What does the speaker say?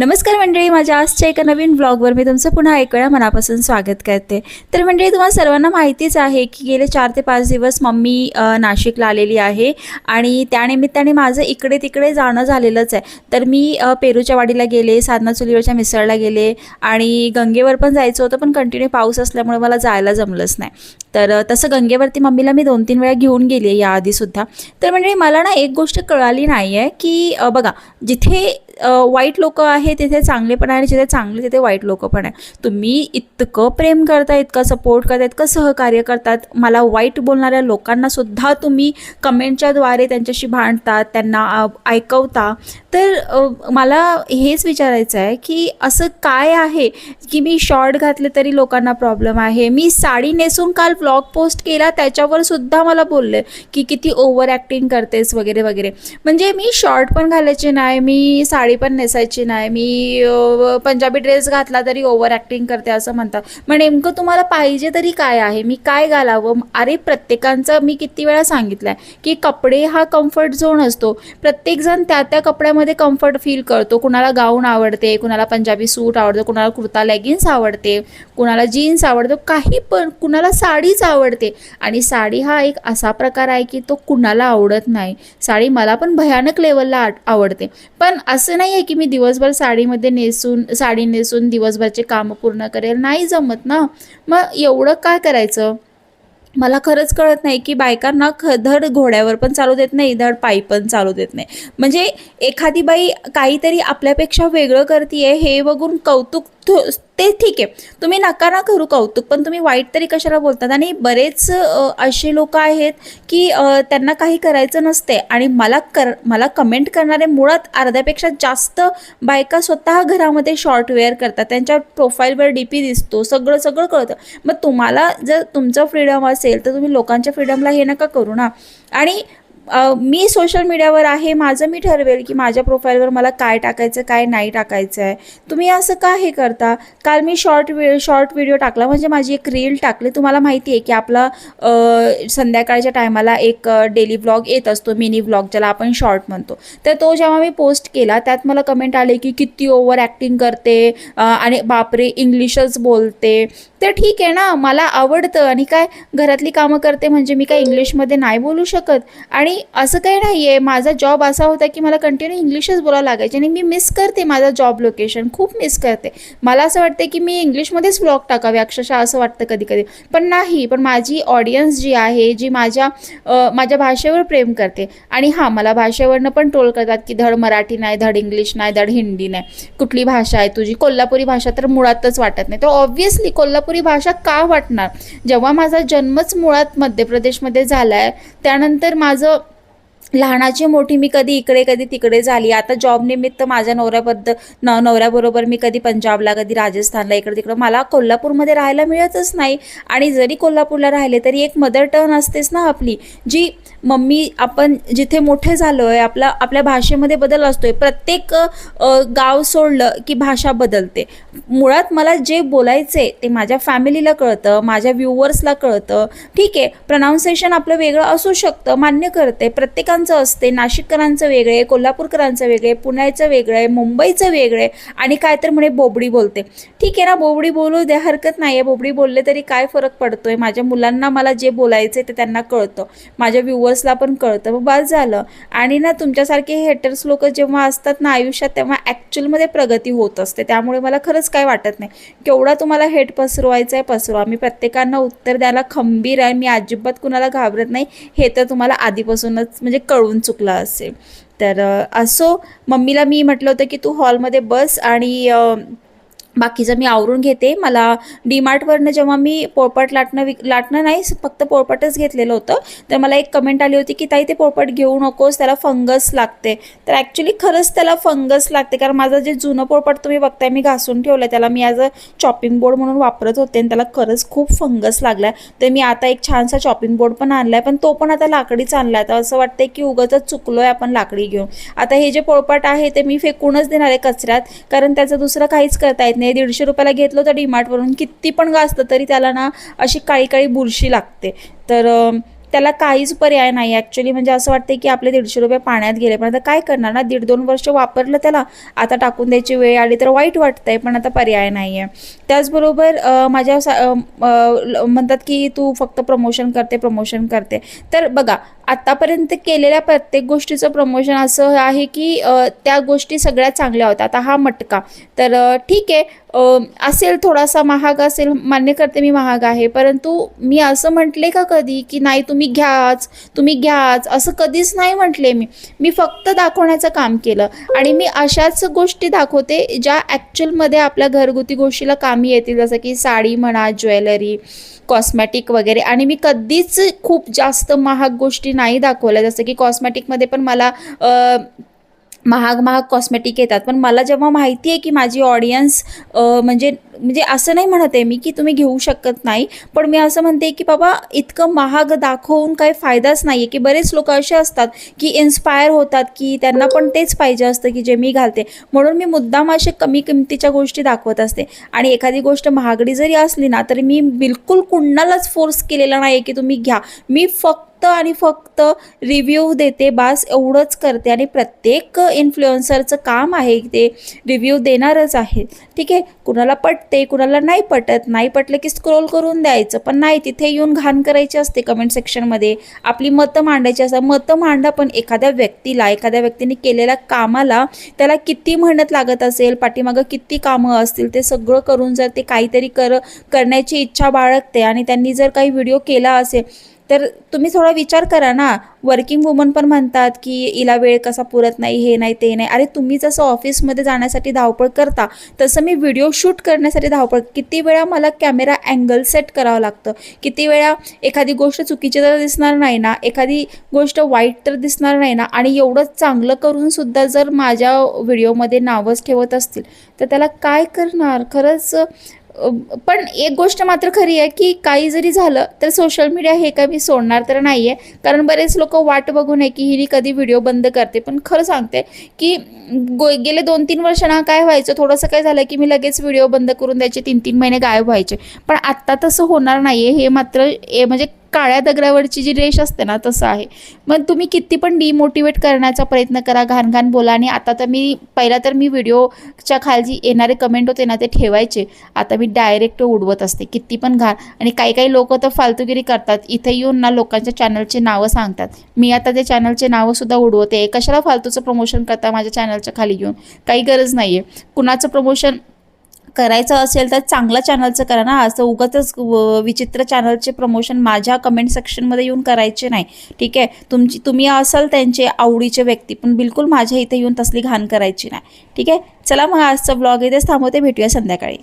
नमस्कार मंडळी माझ्या आजच्या एका नवीन ब्लॉगवर मी तुमचं पुन्हा एक वेळा मनापासून स्वागत करते. तर मंडळी तुम्हाला सर्वांना माहितीच आहे की गेले चार ते पाच दिवस मम्मी नाशिकला आलेली आहे आणि त्यानिमित्ताने माझं इकडे तिकडे जाणं झालेलंच आहे. तर मी पेरूच्या वाडीला गेले साधना चुलीवरच्या मिसळला गेले आणि गंगेवर पण जायचं होतं पण कंटिन्यू पाऊस असल्यामुळे मला जायला जमलंच नाही. तर तसं गंगेवरती मम्मीला मी दोन तीन वेळा घेऊन गेली आहे याआधीसुद्धा तर म्हणजे मला ना एक गोष्ट कळाली नाही आहे की बघा जिथे वाईट लोक आहे तिथे चांगले पण आहे जिथे चांगले तिथे वाईट लोक पण आहे. तुम्ही इतकं प्रेम करता इतकं सपोर्ट करता इतकं सहकार्य करतात. मला वाईट बोलणाऱ्या लोकांना सुद्धा तुम्ही कमेंटच्याद्वारे त्यांच्याशी भांडतात त्यांना ऐकवता. तर मला हेच विचारायचं आहे की असं काय आहे? की मी शॉर्ट घातले तरी लोकांना प्रॉब्लेम आहे? मी साडी नेसून काल ब्लॉग पोस्ट केला त्याच्यावर सुद्धा मला बोलले की किती ओव्हर ॲक्टिंग करतेस वगैरे वगैरे. म्हणजे मी शॉर्ट पण घालायची नाही मी साडी पण नेसायची नाही मी पंजाबी ड्रेस घातला तरी ओव्हर ॲक्टिंग करते असं म्हणतात. मग नेमकं तुम्हाला पाहिजे तरी काय आहे? मी काय घालावं? अरे प्रत्येकांचं मी किती वेळा सांगितलं आहे की कपडे हा कम्फर्ट झोन असतो. प्रत्येकजण त्या त्या कपड्यामध्ये कम्फर्ट फील करतो. कुणाला गाऊन आवडते कुणाला पंजाबी सूट आवडतो कुणाला कुर्ता लेगिन्स आवडते कुणाला जीन्स आवडतो काही पण कुणाला साडी साडीच आवडते. आणि साडी हा एक असा प्रकार आहे की तो कुणाला आवडत नाही. साडी मला पण भयानक लेवलला आवडते. पण असं नाही आहे की मी दिवसभर साडीमध्ये नेसून साडी नेसून दिवसभरचे कामं पूर्ण करेल नाही जमत ना. मग एवढं काय करायचं? मला खरंच कळत नाही की बायकांना ख धड घोड्यावर पण चालू देत नाही धड पायी पण चालू देत नाही. म्हणजे एखादी बाई काहीतरी आपल्यापेक्षा वेगळं करते हे बघून कौतुक ते ठीक आहे. तुम्ही नका ना करू कौतुक पण तुम्ही वाईट तरी कशाला बोलतात? आणि बरेच असे लोक आहेत की त्यांना काही करायचं नसते आणि मला कर मला कमेंट करणारे मुळात अर्ध्यापेक्षा जास्त बायका स्वतः घरामध्ये शॉर्ट वेअर करतात. त्यांच्या प्रोफाईलवर डी पी दिसतो. सगळं सगळं कळतं. मग तुम्हाला जर तुमचं फ्रीडम असेल तर तुम्ही लोकांच्या फ्रीडमला हे नका करू ना. आणि मी सोशल मीडियावर आहे माझं मी ठरवेल की माझ्या प्रोफाईलवर मला काय टाकायचं काय नाही टाकायचं आहे तुम्ही असं का हे करता? काल मी शॉर्ट वे शॉर्ट व्हिडिओ टाकला. म्हणजे माझी एक रील टाकली. तुम्हाला माहिती आहे की आपला संध्याकाळच्या टायमाला एक डेली व्लॉग येत असतो मिनी व्लॉग ज्याला आपण शॉर्ट म्हणतो. तर तो जेव्हा मी पोस्ट केला त्यात मला कमेंट आले की किती ओव्हर ॲक्टिंग करते आणि बापरे इंग्लिशच बोलते. तर ठीक आहे ना मला आवडतं. आणि काय घरातली कामं करते म्हणजे मी काय इंग्लिशमध्ये नाही बोलू शकत? आणि असं काही नाही आहे माझा जॉब असा होता की मला कंटिन्यू इंग्लिशच बोलावं लागायचे आणि मी मिस करते माझा जॉब लोकेशन खूप मिस करते. मला असं वाटते की मी इंग्लिशमध्येच ब्लॉग टाकावे अक्षरशः असं वाटतं कधी कधी पण नाही पण माझी ऑडियन्स जी आहे जी माझ्या माझ्या भाषेवर प्रेम करते. आणि हां मला भाषेवरनं पण ट्रोल करतात की धड मराठी नाही धड इंग्लिश नाही धड हिंदी नाही. कुठली भाषा आहे तुझी? कोल्हापुरी भाषा तर मुळातच वाटत नाही. तर ऑब्व्हियसली कोल्हापुरी भाषा का वाटणार? जेव्हा माझा जन्मच मुळात मध्य प्रदेशमध्ये झाला आहे त्यानंतर माझं लहानाची मोठी मी कधी इकडे कधी तिकडे झाली. आता जॉब निमित्त माझ्या नवऱ्याबद्दल न नवऱ्याबरोबर मी कधी पंजाबला कधी राजस्थानला इकडे तिकडं. मला कोल्हापूरमध्ये राहायला मिळतच नाही. आणि जरी कोल्हापूरला राहिले तरी एक मदर टर्न असतेच ना आपली. जी मम्मी आपण जिथे मोठे झालो आहे आपला आपल्या भाषेमध्ये बदल असतो आहे प्रत्येक गाव सोडलं की भाषा बदलते. मुळात मला जे बोलायचे ते माझ्या फॅमिलीला कळतं माझ्या व्ह्युअर्सला कळतं. ठीक आहे प्रनाउन्सेशन आपलं वेगळं असू शकतं मान्य करते. प्रत्येकांचं असते. नाशिककरांचं वेगळं आहे कोल्हापूरकरांचं वेगळे पुण्याचं वेगळं आहे मुंबईचं वेगळं आहे आणि काय तर म्हणे बोबडी बोलते. ठीक आहे ना बोबडी बोलू द्या हरकत नाही आहे बोबडी बोलले तरी काय फरक पडतो आहे माझ्या मुलांना मला जे बोलायचं ते त्यांना कळतं. माझ्या व्ह्युअर्सला पण कळतं. मग बस झालं. आणि ना तुमच्यासारखे हेटर्स लोक जेव्हा असतात ना आयुष्यात तेव्हा ॲक्च्युअलमध्ये प्रगती होत असते. त्यामुळे मला खरंच काय वाटत नाही. केवढा तुम्हाला हेट पसरवायचं आहे पसरवा. मी प्रत्येकांना उत्तर द्यायला खंबीर आहे. मी अजिबात कुणाला घाबरत नाही. हे तर तुम्हाला आधीपासूनच म्हणजे कळून चुकला असेल. तर असो मम्मीला मी म्हटलं होतं की तू हॉलमध्ये बस आणि बाकीचं मी आवरून घेते मला डीमार्टवरनं जेव्हा मी पोळपट लाटणं विक लाटणं नाही फक्त पोळपटच घेतलेलं होतं तर मला एक कमेंट आली होती की ताई ते पोळपट घेऊ नकोस त्याला फंगस लागते. तर ॲक्च्युली खरंच त्याला फंगस लागते कारण माझं जे जुनं पोळपट तुम्ही बघताय मी घासून ठेवलं त्याला मी ॲज अ चॉपिंग बोर्ड म्हणून वापरत होते आणि त्याला खरंच खूप फंगस लागला तर मी आता एक छानसा चॉपिंग बोर्ड पण आणला आहे पण तो पण आता लाकडीच आणला आहे तर असं वाटतंय की उगाच चुकलो आहे आपण लाकडी घेऊन. आता हे जे पोळपट आहे ते मी फेकूनच देणार आहे कचऱ्यात कारण त्याचं दुसरं काहीच करता येत नाही. दीडशे रुपयाला घेतलं तर डीमार्टवरून किती पण गाजतं तरी त्याला ना अशी काळी काळी बुरशी लागते. तर त्याला काहीच पर्याय नाही. ॲक्च्युली म्हणजे असं वाटतं की आपले दीडशे रुपये पाण्यात गेले. पण आता काय करणार ना? दीड दोन वर्ष वापरलं त्याला. आता टाकून द्यायची वेळ आली तर वाईट वाटतंय पण आता पर्याय नाही आहे त्याचबरोबर माझ्या सा म्हणतात की तू फक्त प्रमोशन करते प्रमोशन करते. तर बघा आत्तापर्यंत केलेल्या प्रत्येक गोष्टीचं प्रमोशन असं आहे की त्या गोष्टी सगळ्या चांगल्या होत्या आता हा मटका. तर ठीक आहे. असेल थोडासा महाग असेल मान्य करते मी महाग आहे. परंतु मी असं म्हटले का कधी की नाही तुम्ही घ्याच तुम्ही घ्याच असं कधीच नाही म्हटले मी. मी फक्त दाखवण्याचं काम केलं. आणि मी अशाच गोष्टी दाखवते ज्या ॲक्च्युअलमध्ये आपल्या घरगुती गोष्टीला कामी येतील. जसं की साडी म्हणा ज्वेलरी कॉस्मॅटिक वगैरे. आणि मी कधीच खूप जास्त महाग गोष्टी नाही दाखवलं. जसं की कॉस्मॅटिकमध्ये पण मला महाग महाग कॉस्मेटिक येतात. पण मला जेव्हा माहिती आहे की माझी ऑडियन्स म्हणजे म्हणजे असं नाही म्हणत आहे मी की तुम्ही घेऊ शकत नाही. पण मी असं म्हणते की बाबा इतकं महाग दाखवून काही फायदाच नाही आहे की बरेच लोक असे असतात की इन्स्पायर होतात की त्यांना पण तेच पाहिजे असतं की जे मी घालते. म्हणून मी मुद्दाम असे कमी किमतीच्या गोष्टी दाखवत असते. आणि एखादी गोष्ट महागडी जरी असली ना तरी मी बिलकुल कुणालाच फोर्स केलेला नाही आहे की तुम्ही घ्या. मी फक्त फक्त आणि फक्त रिव्ह्यू देते बास एवढंच करते. आणि प्रत्येक इन्फ्लुएन्सरचं काम आहे ते रिव्ह्यू देणारच आहे. ठीक आहे? कुणाला पटते कुणाला नाही पटत. नाही पटलं की स्क्रोल करून द्यायचं. पण नाही तिथे येऊन घाण करायची असते कमेंट सेक्शनमध्ये आपली मतं मांडायची असतात. मतं मांडा पण एखाद्या व्यक्तीला एखाद्या व्यक्तीने केलेल्या कामाला त्याला किती मेहनत लागत असेल पाठीमागं किती कामं असतील ते सगळं करून जर ते काहीतरी कर करण्याची इच्छा बाळगते आणि त्यांनी जर काही व्हिडिओ केला असेल तर तुम्ही थोडा विचार करा ना. वर्किंग वुमन पण म्हणतात की हिला वेळ कसा पुरत नाही हे नाही ते नाही. अरे तुम्ही जसं ऑफिसमध्ये जाण्यासाठी धावपळ करता तसं मी व्हिडिओ शूट करण्यासाठी धावपळ किती वेळा मला कॅमेरा अँगल सेट करावं लागतं? किती वेळा एखादी गोष्ट चुकीची तर दिसणार नाही ना एखादी गोष्ट वाईट तर दिसणार नाही ना आणि एवढं चांगलं करूनसुद्धा जर माझ्या व्हिडिओमध्ये नावच ठेवत असतील तर त्याला काय करणार? खरंच पण एक गोष्ट मात्र खरी आहे की काही जरी झालं तर सोशल मीडिया हे काय मी सोडणार तर नाही आहे कारण बरेच लोक वाट बघून आहे की हिने कधी व्हिडिओ बंद करते. पण खरं सांगते की गो गेले दोन तीन वर्षांना काय व्हायचं? थोडंसं काय झालं की मी लगेच व्हिडिओ बंद करून द्यायचे तीन तीन महिने गायब व्हायचे. पण आत्ता तसं होणार नाही आहे हे मात्र ए म्हणजे काळ्या दगडावरची जी रेष असते ना तसं आहे. मग तुम्ही किती पण डिमोटिवेट करण्याचा प्रयत्न करा घाण घाण बोला. आणि आता तर मी पहिला तर मी व्हिडिओच्या खाली येणारे कमेंट होते ना ते ठेवायचे. आता मी डायरेक्ट उडवत असते. किती पण घाण. आणि काही काही लोक तर फालतूगिरी करतात. इथे येऊन ना लोकांच्या चॅनलचे नावं सांगतात. मी आता ते चॅनलचे नावंसुद्धा उडवते. कशाला फालतूचं प्रमोशन करता माझ्या चॅनलच्या खाली येऊन? काही गरज नाही आहे कुणाचं प्रमोशन करायचं असेल तर चांगल्या चॅनलचं करा ना. असं उगाचच व- विचित्र चॅनलचे प्रमोशन माझ्या कमेंट सेक्शनमध्ये येऊन करायचे नाही. ठीक आहे? तुमची तुम्ही असाल त्यांचे आवडीचे व्यक्ती पण बिलकुल माझ्या इथे येऊन तसली घाण करायची नाही. ठीक आहे? चला मग आजचा ब्लॉग इथेच थांबवते. भेटूया संध्याकाळी.